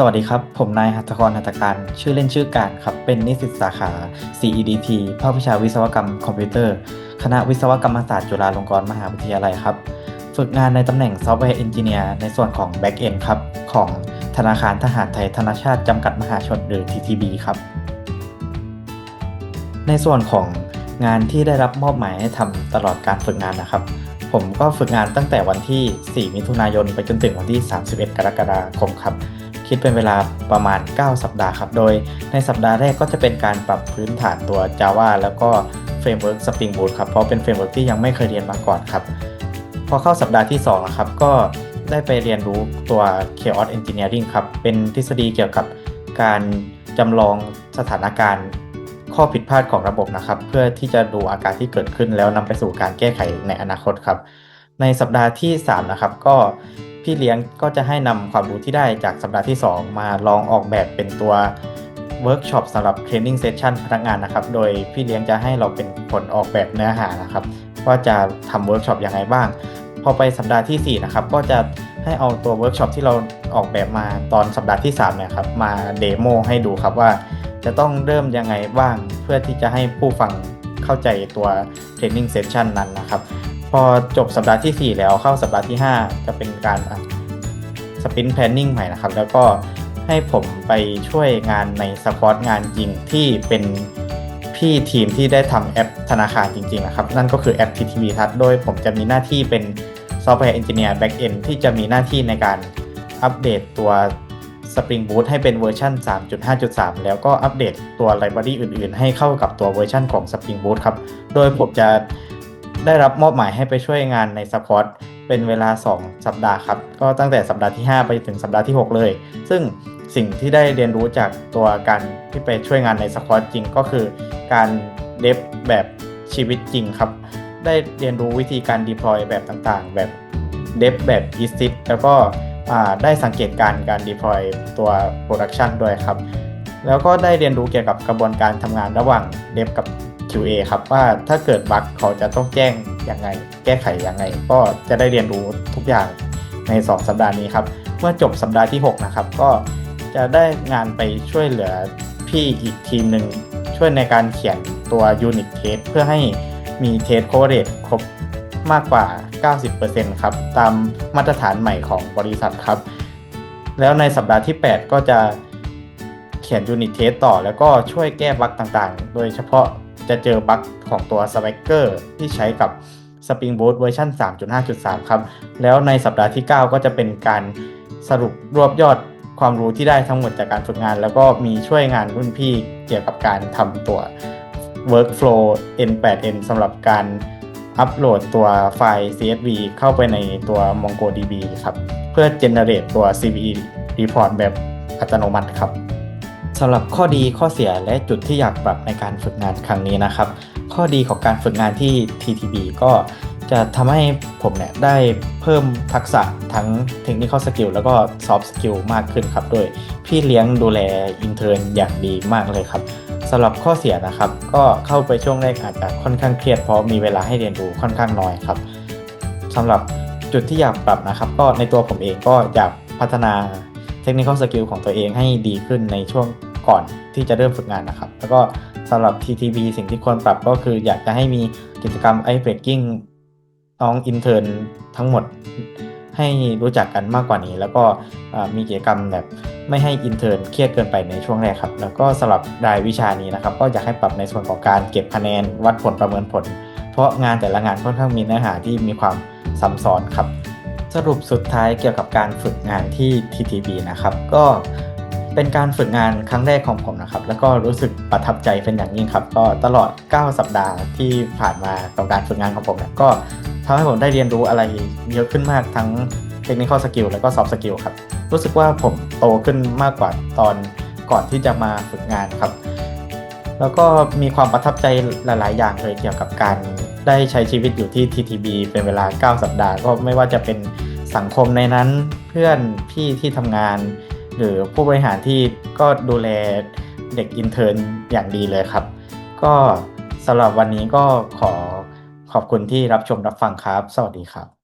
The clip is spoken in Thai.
สวัสดีครับ ผมนายหัตถกรหัตถการ ชื่อเล่นชื่อการครับ เป็นนิสิตสาขา CEDT ภาควิชาวิศวกรรมคอมพิวเตอร์ คณะวิศวกรรมศาสตร์จุฬาลงกรณ์มหาวิทยาลัยครับ ฝึกงานในตำแหน่งซอฟต์แวร์เอนจิเนียร์ในส่วนของ Back End ครับ ของธนาคารทหารไทยธนชาติจำกัดมหาชนหรือ TTB ครับ ในส่วนของงานที่ได้รับมอบหมายให้ทำตลอดการฝึกงานนะครับ ผมก็ฝึกงานตั้งแต่วันที่ 4 มิถุนายนไปจนถึงวันที่ 31 กรกฎาคมครับ คิดเป็นเวลาประมาณ 9 สัปดาห์ครับ โดยในสัปดาห์แรกก็จะเป็นการปรับพื้นฐานตัว Java แล้วก็เฟรมเวิร์ก Spring Boot ครับ เพราะเป็นเฟรมเวิร์กที่ยังไม่เคยเรียนมาก่อนครับ พอเข้าสัปดาห์ที่2นะครับ ก็ได้ไปเรียนรู้ตัว Chaos Engineering ครับ เป็นทฤษฎีเกี่ยวกับการจำลองสถานการณ์ข้อผิดพลาดของระบบนะครับ เพื่อที่จะดูอาการที่เกิดขึ้นแล้วนำไปสู่การแก้ไขในอนาคตครับ ในสัปดาห์ที่ 3 นะครับ ก็ พี่เลี้ยงก็จะให้นำความรู้ที่ได้จากสัปดาห์ที่ 2 มาลองออกแบบเป็นตัวเวิร์กช็อปสำหรับเทรนนิ่งเซสชันพนักงานนะครับ โดยพี่เลี้ยงจะให้เราเป็นคนออกแบบเนื้อหานะครับ ว่าจะทำเวิร์กช็อปยังไงบ้าง พอไปสัปดาห์ที่ 4 นะครับ ก็จะให้เอาตัวเวิร์กช็อปที่เราออกแบบมาตอนสัปดาห์ที่3เนี่ยครับมาเดโมให้ดูครับว่า จะต้องเริ่มยังไงบ้าง เพื่อที่จะให้ผู้ฟังเข้าใจตัว training session นั้นนะครับ พอจบสัปดาห์ที่ 4 แล้วเข้าสัปดาห์ที่ 5 จะเป็นการสปิน planning ใหม่นะครับ แล้วก็ให้ผมไปช่วยงานในสควอตงานจริงที่เป็นพี่ทีมที่ได้ทำแอปธนาคารจริงๆนะครับ นั่นก็คือแอป TTB ทัศโดยผมจะมีหน้าที่เป็น Software Engineer Backend ที่จะมีหน้าที่ในการอัปเดตตัว Spring Boot ให้เป็นเวอร์ชัน3.5.3 แล้วก็อัปเดตตัว Library อื่นๆ ให้เข้ากับตัวเวอร์ชันของ Spring Boot ครับ โดยผมจะ ได้รับมอบหมายให้ไปช่วยงานใน Support เป็นเวลา 2 สัปดาห์ครับ ก็ตั้งแต่สัปดาห์ที่ 5 ไปถึงสัปดาห์ที่ 6 เลย ซึ่งสิ่งที่ได้เรียนรู้จากตัวการที่ไปช่วยงานใน Support จริงก็คือ การเดฟแบบชีวิตจริงครับ ได้เรียนรู้วิธีการ deploy แบบต่างๆ แบบเดฟแบบ e s i t แล้วก็ได้สังเกตการการ deploy ตัว production ด้วยครับ แล้วก็ได้เรียนรู้เกี่ยวกับกระบวนการทำงานระหว่าง dev กับ QA ครับว่าถ้าเกิดบั๊กเขาจะต้องแจ้งยังไง แก้ไขยังไง ก็จะได้เรียนรู้ทุกอย่างใน 2 สัปดาห์นี้ครับเมื่อจบสัปดาห์ที่ 6 นะครับ ก็จะได้งานไปช่วยเหลือพี่อีกทีมหนึ่งช่วยในการเขียนตัว unit test เพื่อให้มี test coverage ครบมากกว่า 90%ครับ ตามมาตรฐานใหม่ของบริษัทครับ แล้วในสัปดาห์ที่ 8 ก็จะเขียน unit test ต่อ แล้วก็ช่วยแก้บั๊กต่างๆ โดยเฉพาะ จะเจอบั๊กของตัว Swagger ที่ใช้กับ Spring Boot เวอร์ชัน3.5.3 ครับ แล้วในสัปดาห์ที่ 9 ก็จะเป็นการสรุปรวบยอดความรู้ที่ได้ทั้งหมดจากการฝึกงาน แล้วก็มีช่วยงานรุ่นพี่เกี่ยวกับการทำตัว workflow N8N สำหรับการอัปโหลดตัวไฟล์ CSV เข้าไปในตัว MongoDB ครับ เพื่อ generate ตัว CVE report แบบอัตโนมัติครับ สำหรับข้อดีข้อเสียและจุดที่อยากปรับในการฝึกงานครั้งนี้นะครับ ข้อดีของการฝึกงานที่ TTB ก็จะทำให้ผมเนี่ยได้เพิ่มทักษะทั้ง Technical Skill แล้วก็ Soft Skill มากขึ้นครับ โดยพี่เลี้ยงดูแลอินเทอร์นอย่างดีมากเลยครับสำหรับข้อเสียนะครับ ก็เข้าไปช่วงแรกอาจจะค่อนข้างเครียดเพราะมีเวลาให้เรียนรู้ค่อนข้างน้อยครับสำหรับจุดที่อยากปรับนะครับ ก็ในตัวผมเองก็อยากพัฒนาเทคนิคอสกิลของตัวเองให้ดีขึ้นในช่วง ก่อนที่จะเริ่มฝึกงานนะครับ แล้วก็สำหรับ TTB สิ่งที่ควรปรับก็คืออยากจะให้มีกิจกรรม i breaking น้องอินเทอร์ทั้งหมดให้รู้จักกันมากกว่านี้ แล้วก็มีกิจกรรมแบบไม่ให้อินเทอร์เครียดเกินไปในช่วงแรกครับ แล้วก็สำหรับรายวิชานี้นะครับ ก็อยากให้ปรับในส่วนของการเก็บคะแนนวัดผลประเมินผล เพราะงานแต่ละงานค่อนข้างมีเนื้อหาที่มีความซับซ้อนครับ สรุปสุดท้ายเกี่ยวกับการฝึกงานที่ TTB นะครับ ก็ เป็นการฝึกงานครั้งแรกของผมนะครับ แล้วก็รู้สึกประทับใจเป็นอย่างยิ่งครับ ก็ตลอด 9 สัปดาห์ที่ผ่านมากับการฝึกงานของผมเนี่ยก็ทำให้ผมได้เรียนรู้อะไรเยอะขึ้นมากทั้งเทคนิคอสกิลแล้วก็ซอฟต์สกิลครับ รู้สึกว่าผมโตขึ้นมากกว่าตอนก่อนที่จะมาฝึกงานครับ แล้วก็มีความประทับใจหลาย ๆ อย่างเลยเกี่ยวกับการได้ใช้ชีวิตอยู่ที่ TTB เป็นเวลา 9 สัปดาห์ ก็ไม่ว่าจะเป็นสังคมในนั้นเพื่อนพี่ที่ทำงาน หรือผู้บริหารที่ก็ดูแลเด็กอินเทอร์อย่างดีเลยครับ ก็สำหรับวันนี้ก็ขอขอบคุณที่รับชมรับฟังครับ สวัสดีครับ